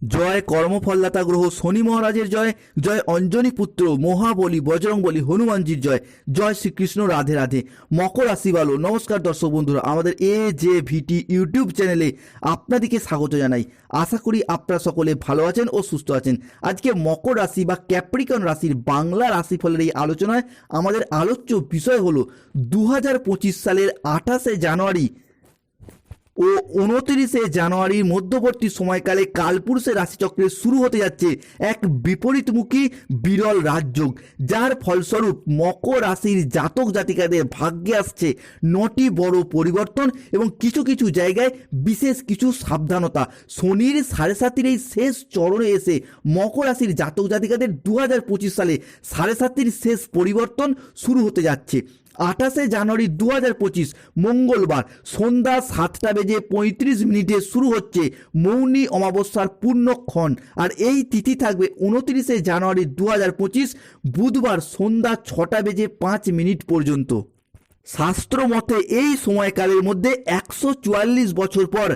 জয় কর্মফলদাতা গ্রহ শনি মহারাজের জয় জয় অঞ্জনী পুত্র মহাবলী বজরংবলী হনুমানজির জয় জয় শ্রীকৃষ্ণ রাধে রাধে। মকর রাশি ভালো নমস্কার দর্শক বন্ধুরা, আমাদের এ যে ভিটি ইউটিউব চ্যানেলে আপনাদেরকে স্বাগত জানাই। আশা করি আপনারা সকলে ভালো আছেন ও সুস্থ আছেন। আজকে মকর রাশি বা ক্যাপ্রিকন রাশির বাংলা রাশিফলের এই আলোচনায় আমাদের আলোচ্য বিষয় হলো দু হাজার পঁচিশ সালের আঠাশে জানুয়ারি ও উনত্রিশে জানুয়ারির মধ্যবর্তী সময়কালে কালপুরুষের রাশিচক্রে শুরু হতে যাচ্ছে এক বিপরীতমুখী বিরল রাজযোগ, যার ফলস্বরূপ মকর রাশির জাতক জাতিকাদের ভাগ্যে আসছে নটি বড় পরিবর্তন এবং কিছু কিছু জায়গায় বিশেষ কিছু সাবধানতা। শনির সাড়ে সাতির এই শেষ চরণে এসে মকর রাশির জাতক জাতিকাদের দু হাজার পঁচিশ সালে সাড়ে সাতির শেষ পরিবর্তন শুরু হতে যাচ্ছে। আঠাশে জানুয়ারি দু হাজার পঁচিশ, মঙ্গলবার সন্ধ্যা সাতটা বেজে পঁয়ত্রিশ মিনিটে শুরু হচ্ছে মৌনি অমাবস্যার পূর্ণক্ষণ। আর এই তিথি থাকবে উনত্রিশে জানুয়ারি দু হাজার পঁচিশ, বুধবার সন্ধ্যা ছটা বেজে পাঁচ মিনিট পর্যন্ত। শাস্ত্র মতে এই সময়কালের মধ্যে একশো চুয়াল্লিশ বছর পর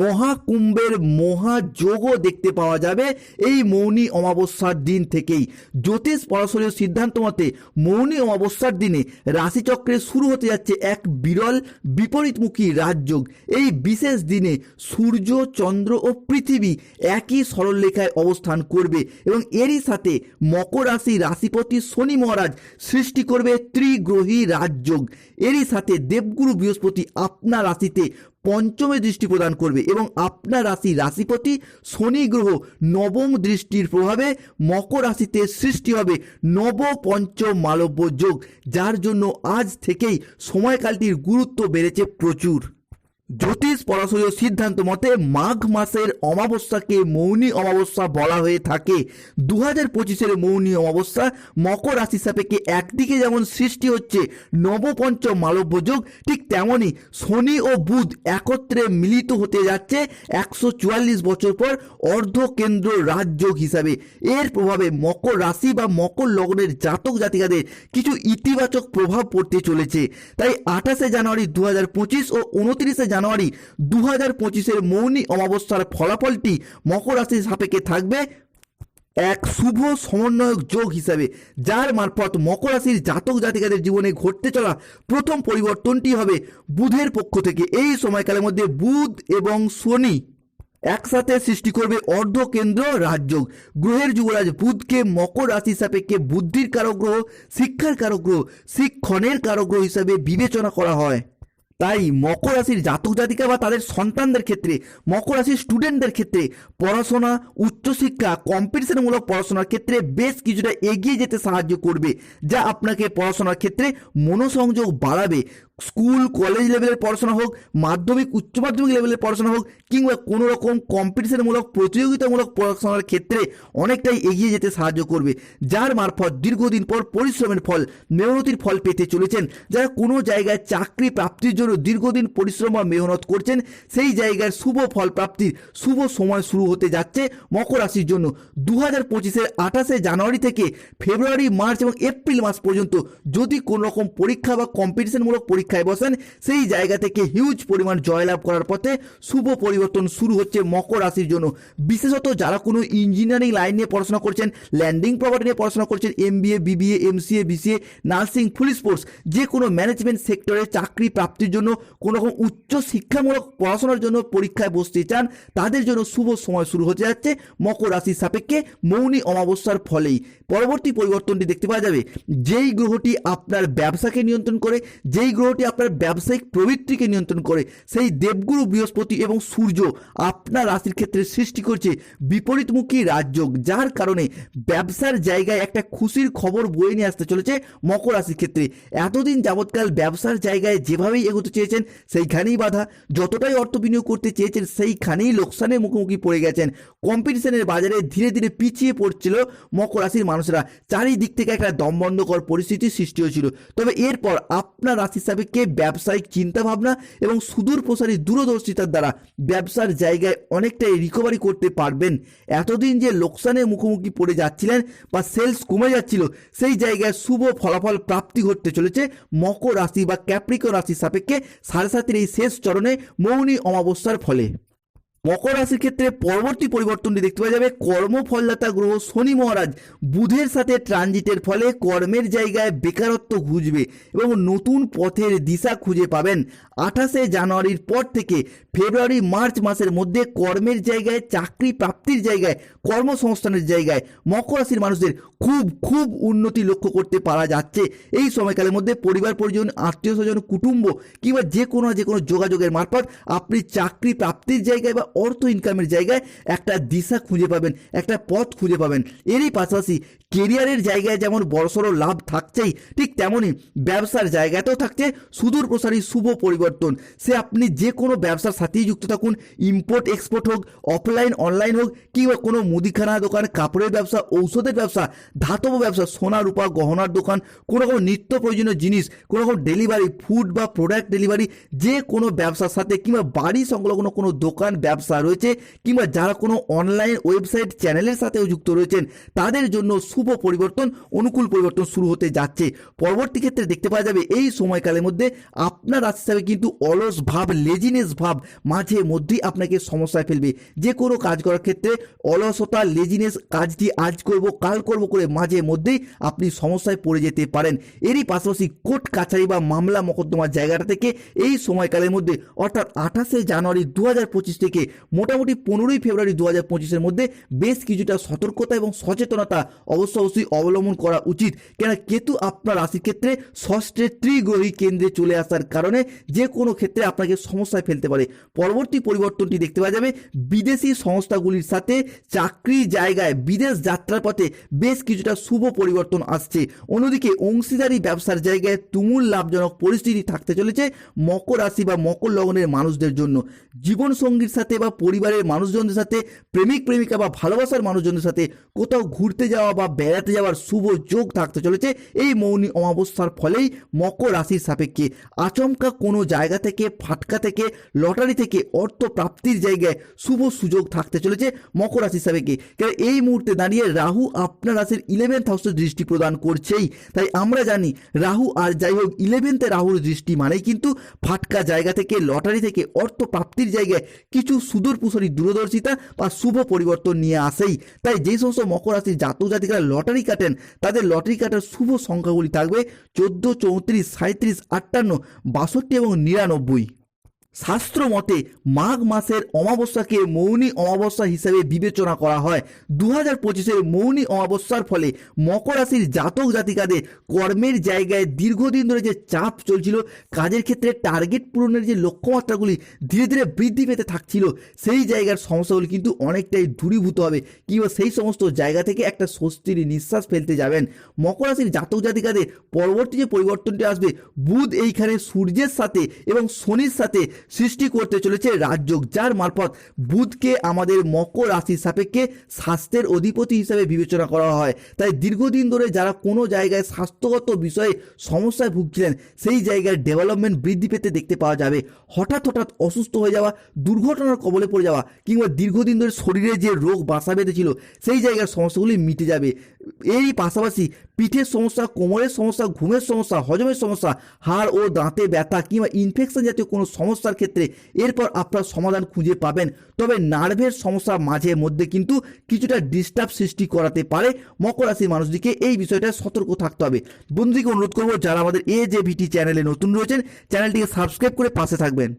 মহাকুম্ভের মহাযোগও দেখতে পাওয়া যাবে এই মৌনী অমাবস্যার দিন থেকেই। জ্যোতিষ পরাশরীয় সিদ্ধান্ত মতে মৌনী অমাবস্যার দিনে রাশিচক্রে শুরু হতে যাচ্ছে এক বিরল, বিপরীতমুখী রাজযোগ। এই বিশেষ দিনে সূর্য, চন্দ্র ও পৃথিবী একই সরলরেখায় অবস্থান করবে এবং এরই সাথে মকর রাশি রাশিপতি শনি মহারাজ সৃষ্টি করবে ত্রিগ্রহী রাজযোগ। এরই সাথে দেবগুরু বৃহস্পতি আপনার রাশিতে পঞ্চমে দৃষ্টি প্রদান করবে এবং আপনার রাশি রাশিপতি শনি গ্রহ নবম দৃষ্টির প্রভাবে মকর রাশিতে সৃষ্টি হবে নব পঞ্চ মালব্য যোগ, যার জন্য আজ থেকেই সময়কালটির গুরুত্ব বেড়েছে প্রচুর। জ্যোতিষ পরাশরীয় সিদ্ধান্ত মতে মাঘ মাসের অমাবস্যাকে মৌনী অমাবস্যা বলা হয়ে থাকে। দু হাজার পঁচিশের মৌনী অমাবস্যা মকর রাশি সাপেক্ষে একদিকে যেমন সৃষ্টি হচ্ছে নবপঞ্চ মালব্য যোগ, ঠিক তেমনই শনি ও বুধ একত্রে মিলিত হতে যাচ্ছে একশো চুয়াল্লিশ বছর পর অর্ধকেন্দ্র রাজযোগ হিসাবে। এর প্রভাবে মকর রাশি বা মকর লগ্নের জাতক জাতিকাদের কিছু ইতিবাচক প্রভাব পড়তে চলেছে। তাই আঠাশে জানুয়ারি দু হাজার পঁচিশ ও উনত্রিশে জানুয়ারি দু হাজার পঁচিশের মৌনী অমাবস্যার ফলাফলটি মকর রাশির সাপেক্ষে থাকবে এক শুভ সমন্বয়ক যোগ হিসাবে, যার মারফত মকর রাশির জাতক জাতিকাদের জীবনে ঘটতে চলা প্রথম পরিবর্তনটি হবে বুধের পক্ষ থেকে। এই সময়কালের মধ্যে বুধ এবং শনি একসাথে সৃষ্টি করবে অর্ধকেন্দ্র রাজযোগ। গ্রহের যুবরাজ বুধকে মকর রাশি সাপেক্ষে বুদ্ধির কারক গ্রহ, শিক্ষার কারক গ্রহ, শিক্ষণের কারক গ্রহ হিসাবে বিবেচনা করা হয়। তাই মকর রাশির জাতক জাতিকা বা তাদের সন্তানদের ক্ষেত্রে, মকর রাশির স্টুডেন্টদের ক্ষেত্রে পড়াশোনা, উচ্চশিক্ষা কম্পিটিশনমূলক পড়াশোনার ক্ষেত্রে বেশ কিছুটা এগিয়ে যেতে সাহায্য করবে, যা আপনাকে পড়াশোনার ক্ষেত্রে মনোসংযোগ বাড়াবে। স্কুল কলেজ লেভেলের পড়াশোনা হোক, মাধ্যমিক, উচ্চ মাধ্যমিক লেভেলের পড়াশোনা হোক, কিংবা কোনো রকম কম্পিটিশনমূলক প্রতিযোগিতামূলক পড়াশোনার ক্ষেত্রে অনেকটাই এগিয়ে যেতে সাহায্য করবে, যার মারফত দীর্ঘদিন পর পরিশ্রমের ফল, মেহনতির ফল পেতে চলেছেন, যারা কোনো জায়গায় চাকরি প্রাপ্তির জন্য দীর্ঘদিন পরিশ্রম বা মেহনত করছেন, সেই জায়গার শুভ ফল প্রাপ্তির শুভ সময় শুরু হতে যাচ্ছে মকর রাশির জন্য। দু হাজার পঁচিশের আঠাশে জানুয়ারি থেকে ফেব্রুয়ারি, মার্চ এবং এপ্রিল মাস পর্যন্ত যদি কোনো রকম পরীক্ষা বা কম্পিটিশনমূলক পরীক্ষায় বসেন। সেই জায়গা থেকে হিউজ পরিমাণ জয়লাভ করার পথে শুভ পরিবর্তন শুরু হচ্ছে মকর রাশির জন্য। বিশেষত যারা কোনো ইঞ্জিনিয়ারিং লাইন নিয়ে পড়াশোনা করছেন ল্যান্ডিং প্রপার্টি নিয়ে পড়াশোনা করছেন MBA BBA MCA BCA nursing police force যে কোনো ম্যানেজমেন্ট সেক্টরে চাকরি প্রাপ্তির জন্য কোনো রকম উচ্চ শিক্ষামূলক পড়াশোনার জন্য পরীক্ষায় বসতে চান, তাদের জন্য শুভ সময় শুরু হতে যাচ্ছে মকর রাশির সাপেক্ষে মৌনী অমাবস্যার ফলেই। পরবর্তী পরিবর্তনটি দেখতে পাওয়া যাবে। যেই গ্রহটি আপনার ব্যবসাকে নিয়ন্ত্রণ করে, যেই গ্রহটি আপনার ব্যবসায়িক প্রবৃত্তিকে নিয়ন্ত্রণ করে, সেই দেবগুরু বৃহস্পতি এবং সূর্য আপনার রাশির ক্ষেত্রে সৃষ্টি করছে বিপরীতমুখী রাজযোগ, যার কারণে ব্যবসার জায়গায় একটা খুশির খবর বয়ে নিয়ে আসতে চলেছে মকর রাশির ক্ষেত্রে। এতদিন যাবৎকাল ব্যবসার জায়গায় যেভাবেই এগোতে চেয়েছেন, সেইখানেই বাধা। যতটাই অর্থ বিনিয়োগ করতে চেয়েছেন, সেইখানেই লোকসানের মুখোমুখি পড়ে গেছেন। কম্পিটিশনের বাজারে ধীরে ধীরে পিছিয়ে পড়ছিল মকর রাশির মানুষরা। চারিদিক থেকে একটা দমবন্ধকর পরিস্থিতির সৃষ্টি হয়েছিল। তবে এরপর আপনার রাশি সাপেক্ষে ব্যবসায়িক চিন্তাভাবনা এবং সুদূর প্রসারী দূরদর্শিতার দ্বারা ব্যবসার জায়গায় অনেকটাই রিকভারি করতে পারবেন? এতদিন যে লোকসানের মুখোমুখি পড়ে যাচ্ছিলেন বা সেলস কমে যাচ্ছিল, সেই জায়গায় শুভ ফলাফল প্রাপ্তি ঘটতে চলেছে। মকর রাশি বা ক্যাপ্রিকো রাশির সাপেক্ষে সাড়ে সাতের এই শেষ চরণে মৌনী অমাবস্যার ফলে। মকর রাশির ক্ষেত্রে পরবর্তী পরিবর্তনটি দেখতে পাওয়া যাবে। কর্মফলদাতা গ্রহ শনি মহারাজ বুধের সাথে ট্রানজিটের ফলে কর্মের জায়গায় বেকারত্ব ঘুচবে এবং নতুন পথের দিশা খুঁজে পাবেন। আঠাশে জানুয়ারির পর থেকে ফেব্রুয়ারি, মার্চ মাসের মধ্যে কর্মের জায়গায়, চাকরি প্রাপ্তির জায়গায়, কর্মসংস্থানের জায়গায় মকর রাশির মানুষদের খুব খুব উন্নতি লক্ষ্য করতে পারা যাচ্ছে। এই সময়কালের মধ্যে পরিবার পরিজন, আত্মীয় স্বজন, কুটুম্ব কিংবা যে কোনো যে কোনো যোগাযোগের মারফত আপনি চাকরি প্রাপ্তির জায়গায় বা অর্থ ইনকামের জায়গায় একটা দিশা খুঁজে পাবেন, একটা পথ খুঁজে পাবেন। এরই পাশাপাশি কেরিয়ারের জায়গায় যেমন বড়সড় লাভ থাকছেই, ঠিক তেমনই ব্যবসার জায়গাতেও থাকছে সুদূর প্রসারী শুভ পরিবর্তন। সে আপনি যে কোনো ব্যবসার সাথেই যুক্ত থাকুন ইম্পোর্ট এক্সপোর্ট হোক অফলাইন অনলাইন হোক, কিংবা কোনো মুদিখানা দোকান, কাপড়ের ব্যবসা, ঔষধের ব্যবসা, ধাতব ব্যবসা, সোনা, রূপা, গহনার দোকান, কোনো রকম নিত্য প্রয়োজনীয় জিনিস, কোনো রকম ডেলিভারি ফুড বা প্রোডাক্ট ডেলিভারি যে কোনো ব্যবসার সাথে কিংবা বাড়ি সংলগ্ন কোনো দোকান ব্যবসা রয়েছে কিংবা যারা কোনো অনলাইন ওয়েবসাইট চ্যানেলের সাথেও যুক্ত রয়েছেন, তাদের জন্য শুভ পরিবর্তন, অনুকূল পরিবর্তন শুরু হতে যাচ্ছে। পরবর্তী ক্ষেত্রে দেখতে পাওয়া যাবে, এই সময়কালের মধ্যে আপনার রাশি হিসাবে কিন্তু অলস ভাব লেজিনেস ভাব মাঝে মধ্যেই আপনাকে সমস্যায় ফেলবে। যে কোনো কাজ করার ক্ষেত্রে অলসতা লেজিনেস কাজটি আজ করব, কাল করব করে মাঝে মধ্যেই আপনি সমস্যায় পড়ে যেতে পারেন। এরই পাশাপাশি কোর্ট, কাছারি বা মামলা মোকদ্দমার জায়গাটা থেকে এই সময়কালের মধ্যে, অর্থাৎ আঠাশে জানুয়ারি দু হাজার পঁচিশ থেকে মোটামুটি পনেরোই ফেব্রুয়ারি দু হাজার পঁচিশের মধ্যে বেশ কিছুটা সতর্কতা এবং সচেতনতা অবশ্য অবশ্যই অবলম্বন করা উচিত। কেন কেতু আপনার রাশির ক্ষেত্রে ষষ্ঠে ত্রিগ্রহী কেন্দ্রে চলে আসার কারণে যে কোনো ক্ষেত্রে আপনাকে সমস্যায় ফেলতে পারে। পরবর্তী পরিবর্তনটি দেখতে পাওয়া যাবে। বিদেশি সংস্থাগুলির সাথে চাকরি জায়গায় বিদেশ যাত্রার পথে বেশ কিছুটা শুভ পরিবর্তন আসছে। অন্যদিকে অংশীদারি ব্যবসার জায়গায় তুমুল লাভজনক পরিস্থিতি থাকতে চলেছে মকর রাশি বা মকর লগ্নের মানুষদের জন্য। জীবনসঙ্গীর সাথে বা পরিবারের মানুষজনদের সাথে, প্রেমিক প্রেমিকা বা ভালোবাসার মানুষজনের সাথে কোথাও ঘুরতে যাওয়া বা বেড়াতে যাওয়ার শুভ যোগ থাকতে চলেছে। এই মৌনী অমাবস্যার ফলেই মকর রাশির সাপেক্ষে আচমকা কোনো জায়গা থেকে, ফাটকা থেকে, লটারি থেকে অর্থ প্রাপ্তির জায়গায় শুভ সুযোগ থাকতে চলেছে মকর রাশির সাপেক্ষে। কারণ এই মুহূর্তে দাঁড়িয়ে রাহু আপনার রাশির ইলেভেন্থ হাউসে দৃষ্টি প্রদান করছেই। তাই আমরা জানি রাহু আর যাই হোক ইলেভেন্থে রাহুর দৃষ্টি মানেই কিন্তু ফাটকা জায়গা থেকে, লটারি থেকে, অর্থ প্রাপ্তির জায়গায় কিছু সুদূর প্রসারী দূরদর্শিতা বা শুভ পরিবর্তন নিয়ে আসেই। তাই যে সমস্ত মকর রাশির জাতক জাতিকারা লটারি কাটেন, তাদের লটারি কাটার শুভ সংখ্যাগুলি থাকবে চোদ্দ, চৌত্রিশ সাঁত্রিশ আটান্ন, বাষট্টি এবং নিরানব্বই। শাস্ত্র মতে মাঘ মাসের অমাবস্যাকে মৌনী অমাবস্যা হিসেবে বিবেচনা করা হয়। দু হাজার পঁচিশের মৌনী অমাবস্যার ফলে মকর রাশির জাতক জাতিকাদের কর্মের জায়গায় দীর্ঘদিন ধরে যে চাপ চলছিল, কাজের ক্ষেত্রে টার্গেট পূরণের যে লক্ষ্যমাত্রাগুলি ধীরে ধীরে বৃদ্ধি পেতে থাকছিল, সেই জায়গার সমস্যাগুলি কিন্তু অনেকটাই দূরীভূত হবে কিংবা সেই সমস্ত জায়গা থেকে একটা স্বস্তির নিঃশ্বাস ফেলতে যাবেন। মকর রাশির জাতক জাতিকাদের পরবর্তী যে পরিবর্তনটি আসবে, বুধ এইখানে সূর্যের সাথে এবং শনির সাথে সৃষ্টি করতে চলেছে রাজযোগ, যার মারফত বুধকে আমাদের মকর রাশির সাপেক্ষে স্বাস্থ্যের অধিপতি হিসাবে বিবেচনা করা হয়। তাই দীর্ঘদিন ধরে যারা কোনো জায়গায় স্বাস্থ্যগত বিষয়ে সমস্যায় ভুগছিলেন, সেই জায়গায় ডেভেলপমেন্ট বৃদ্ধি পেতে দেখতে পাওয়া যাবে। হঠাৎ হঠাৎ অসুস্থ হয়ে যাওয়া, দুর্ঘটনার কবলে পড়ে যাওয়া, কিংবা দীর্ঘদিন ধরে শরীরে যে রোগ বাসা বেঁধেছিল, সেই জায়গার সমস্যাগুলি মিটে যাবে। এরই পাশাপাশি পিঠের সমস্যা, কোমরের সমস্যা, ঘুমের সমস্যা, হজমের সমস্যা, হাড় ও দাঁতে ব্যথা, কিংবা ইনফেকশন জাতীয় কোনো সমস্যার ক্ষেত্রে এরপর আপনার সমাধান খুঁজে পাবেন। তবে নার্ভের সমস্যা মাঝে মধ্যে কিন্তু কিছুটা ডিস্টার্ব সৃষ্টি করাতে পারে মকর রাশির মানুষদিকে। এই বিষয়টা সতর্ক থাকতে হবে। বন্ধুদিকে অনুরোধ করব, যারা আমাদের এ জে ভিটি চ্যানেলে নতুন রয়েছেন চ্যানেলটিকে সাবস্ক্রাইব করে পাশে থাকবেন।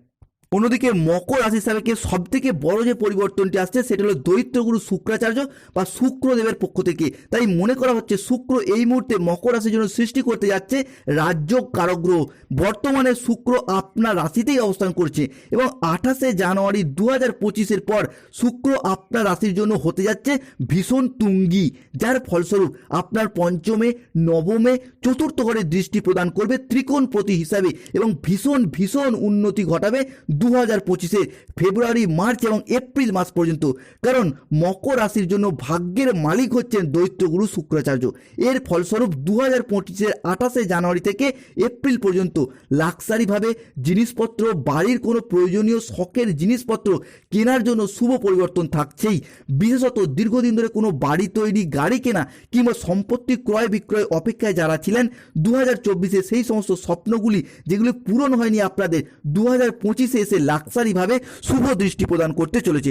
অন্যদিকে মকর রাশি সাপেক্ষে সব থেকে বড় যে পরিবর্তনটি আসছে, সেটা হলো দৈত্যগুরু শুক্রাচার্য বা শুক্রদেবের পক্ষ থেকে। তাই মনে করা হচ্ছে শুক্র এই মুহূর্তে মকর রাশির জন্য সৃষ্টি করতে যাচ্ছে রাজ্য কারগ্রহ। বর্তমানে শুক্র আপনার রাশিতেই অবস্থান করছে এবং আঠাশে জানুয়ারি দু হাজার পঁচিশের পর শুক্র আপনার রাশির জন্য হতে যাচ্ছে ভীষণ তুঙ্গি, যার ফলস্বরূপ আপনার পঞ্চমে, নবমে, চতুর্থ ঘরে দৃষ্টি প্রদান করবে ত্রিকোণ প্রতি হিসাবে এবং ভীষণ ভীষণ উন্নতি ঘটাবে দু হাজার পঁচিশে ফেব্রুয়ারি, মার্চ এবং এপ্রিল মাস পর্যন্ত। কারণ মকর রাশির জন্য ভাগ্যের মালিক হচ্ছেন দৈত্যগুরু শুক্রাচার্য। এর ফলস্বরূপ দু হাজার পঁচিশের আঠাশে জানুয়ারি থেকে এপ্রিল পর্যন্ত লাক্সারিভাবে জিনিসপত্র, বাড়ির কোনো প্রয়োজনীয় শখের জিনিসপত্র কেনার জন্য শুভ পরিবর্তন থাকছেই। বিশেষত দীর্ঘদিন ধরে কোনো বাড়ি তৈরি, গাড়ি কেনা কিংবা সম্পত্তি ক্রয় বিক্রয় অপেক্ষায় যারা ছিলেন দু হাজার চব্বিশে সেই সমস্ত স্বপ্নগুলি যেগুলি পূরণ হয়নি আপনাদের দু হাজার পঁচিশে এসে লাক্সারিভাবে শুভ দৃষ্টি প্রদান করতে চলেছে।